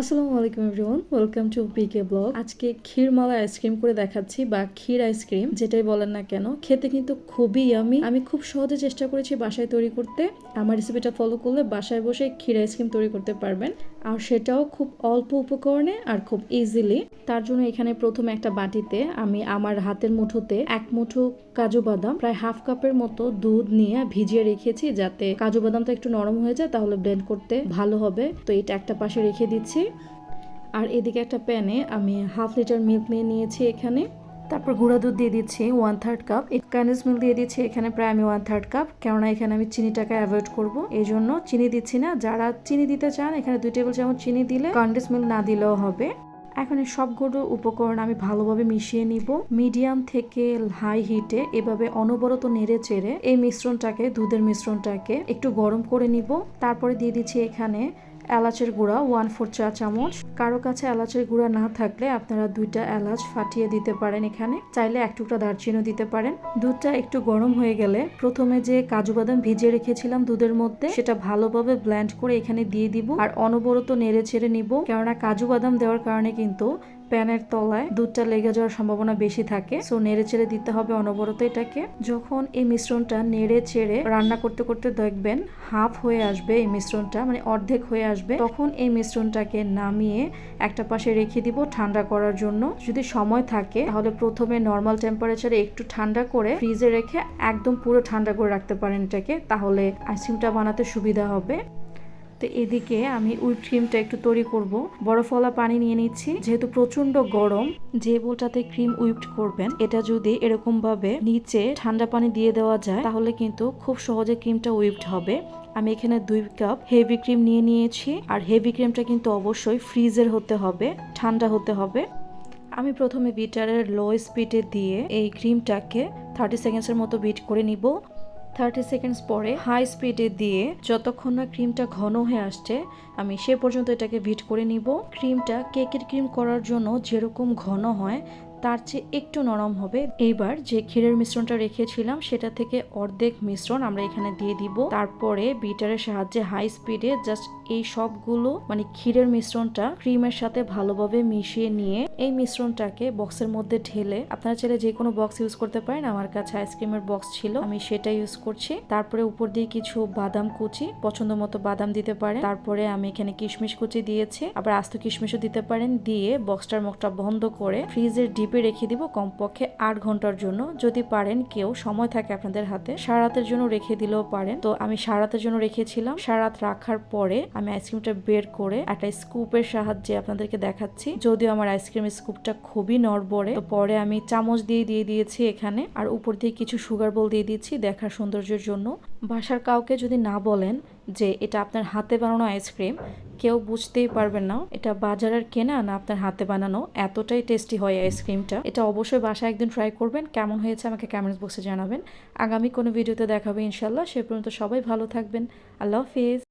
আসসালামু আলাইকুম everyone, welcome to PK blog. আজকে ক্ষীরমালা আইসক্রিম করে দেখাচ্ছি, বা ক্ষীর আইসক্রিম যেটাই বলেন না কেন। খেতে কিন্তু খুবই আমি আমি খুব সহজে চেষ্টা করেছি বাসায় তৈরি করতে। আমার রেসিপিটা ফলো করলে বাসায় বসে ক্ষীর আইসক্রিম তৈরি করতে পারবেন। আর সেটাও খুব অল্প উপকরণে আর খুব ইজিলি তার জন্য এখানে প্রথমে একটা বাটিতে আমি আমার হাতের মুঠোতে এক মুঠো কাজু বাদাম, প্রায় হাফ কাপের মতো দুধ নিয়ে ভিজিয়ে রেখেছি, যাতে কাজু বাদামটা একটু নরম হয়ে যায়, তাহলে ব্লেন্ড করতে ভালো হবে। তো এটা একটা পাশে রেখে দিচ্ছি। আর এদিকে একটা প্যানে আমি হাফ লিটার মিল্ক নিয়ে নিয়েছি এখানে। তারপর গুঁড়া দুধ দিয়ে দিচ্ছি one third cup condensed milk দিয়ে দিচ্ছি এখানে প্রায় আমি ওয়ান থার্ড কাপ কেননা এখানে আমি চিনিটাকে অ্যাভয়েড করব। এই জন্য চিনি দিচ্ছি না। যারা চিনি দিতে চান, এখানে দুই টেবিল চামচ চিনি দিলে কন্ডেন্স মিল্ক না দিলেও হবে। এখন এই সবগুলো উপকরণ আমি ভালোভাবে মিশিয়ে নিব। মিডিয়াম থেকে হাই হিটে এভাবে অনবরত নেড়ে চেড়ে এই মিশ্রণটাকে, দুধের মিশ্রণটাকে একটু গরম করে নিব। তারপরে দিয়ে দিচ্ছি এখানে এলাচের গুঁড়া ওয়ান ফোর চা চামচ। কারও কাছে এলাচের গুঁড়া না থাকলে আপনারা দুইটা এলাচ ফাটিয়ে দিতে পারেন এখানে। চাইলে এক টুকরা দারচিনিও দিতে পারেন। দুধটা একটু গরম হয়ে গেলে প্রথমে যে কাজু বাদাম ভিজিয়ে রেখেছিলাম দুধের মধ্যে, সেটা ভালোভাবে ব্ল্যান্ড করে এখানে দিয়ে দিব। আর অনবরত নেড়ে ছেড়ে নিব। কেননা কাজু বাদাম দেওয়ার কারণে কিন্তু প্যানের তলায় দুধটা লেগে যাওয়ার সম্ভাবনা বেশি থাকে। সো নেড়ে চেড়ে দিতে হবে অনবরত এটাকে। যখন এই মিশ্রণটা নেড়ে চেড়ে রান্না করতে করতে দেখবেন হাফ হয়ে আসবে এই মিশ্রণটা মানে অর্ধেক হয়ে আসবে। তখন এই মিশ্রণটাকে নামিয়ে একটা পাশে রেখে দিব ঠান্ডা করার জন্য। যদি সময় থাকে, তাহলে প্রথমে নর্মাল টেম্পারেচারে একটু ঠান্ডা করে ফ্রিজে রেখে একদম পুরো ঠান্ডা করে রাখতে পারেন এটাকে। তাহলে আইসক্রিমটা বানাতে সুবিধা হবে। তো এদিকে আমি উইপ ক্রিমটা একটু তৈরি করব। বরফওয়ালা পানি নিয়ে নিচ্ছি, যেহেতু প্রচণ্ড গরম। যে বোলটাতে ক্রিম উইপড করবেন, এটা যদি এরকম ভাবে নিচে ঠান্ডা পানি দিয়ে দেওয়া যায়, তাহলে কিন্তু খুব সহজে ক্রিমটা উইপড হবে। আমি এখানে দুই কাপ হেভি ক্রিম নিয়ে নিয়েছি, আর হেভি ক্রিমটা কিন্তু অবশ্যই ফ্রিজের হতে হবে, ঠান্ডা হতে হবে। আমি প্রথমে বিটারের লো স্পিডে দিয়ে এই ক্রিমটাকে থার্টি সেকেন্ডসের মতো বিট করে নিব। থার্টি সেকেন্ডস পরে হাই স্পিডে দিয়ে যতক্ষণ না ক্রিমটা ঘন হয়ে আসছে, আমি সে পর্যন্ত এটাকে ভিট করে নিব। ক্রিমটা কেকের ক্রিম করার জন্য যেরকম ঘন হয় তার চেয়ে একটু নরম হবে। এইবার যে ক্ষীরের মিশ্রণটা রেখেছিলাম, সেটা থেকে অর্ধেক মিশ্রণ আমরা এখানে দিয়ে দিব। তারপরে বিটারের সাহায্যে হাই স্পিডে জাস্ট এই সবগুলো মানে ক্ষীরের মিশ্রণটা ক্রিমের সাথে ভালোভাবে মিশিয়ে নিয়ে এই মিশ্রণটাকে বক্সের মধ্যে ঢেলে, আপনারা চাইলে যে কোনো বক্স ইউজ করতে পারেন। আমার কাছে আইসক্রিমের বক্স ছিল, আমি সেটা ইউজ করছি। তারপরে উপর দিয়ে কিছু বাদাম কুচি, পছন্দ মতো বাদাম দিতে পারেন। তারপরে আমি এখানে কিশমিশ কুচি দিয়েছি। আবার আস্ত কিশমিশও দিতে পারেন। দিয়ে বক্সটার মুখটা বন্ধ করে ফ্রিজের ডিপে রেখে দিব কমপক্ষে আট ঘণ্টার জন্য। যদি পারেন কেউ, সময় থাকে আপনাদের হাতে। সারাতের জন্য রেখে দিলেও পারেন। তো আমি সারা রাতের জন্য রেখেছিলাম। সারা রাত রাখার পরে আমি আইসক্রিমটা বের করে একটা স্কুপের সাহায্যে আপনাদেরকে দেখাচ্ছি। যদিও আমার আইসক্রিম স্কুপটা খুবই নড়বড়ে। তো পরে আমি চামচ দিয়ে দিয়ে দিয়েছি এখানে। আর উপর দিয়ে কিছু সুগার বল দিয়ে দিচ্ছি দেখার সৌন্দর্যের জন্য। বাসার কাউকে যদি না বলেন যে এটা আপনার হাতে বানানো আইসক্রিম, কেউ বুঝতেই পারবেন না এটা বাজারের কেনা না আপনার হাতে বানানো, এতটাই টেস্টি হয় আইসক্রিমটা। এটা অবশ্যই বাসায় একদিন ট্রাই করবেন, কেমন হয়েছে আমাকে কমেন্টস বক্সে জানাবেন। আগামী কোনো ভিডিওতে দেখাবে ইনশাল্লাহ সে পর্যন্ত সবাই ভালো থাকবেন। আল্লাহ হাফিজ।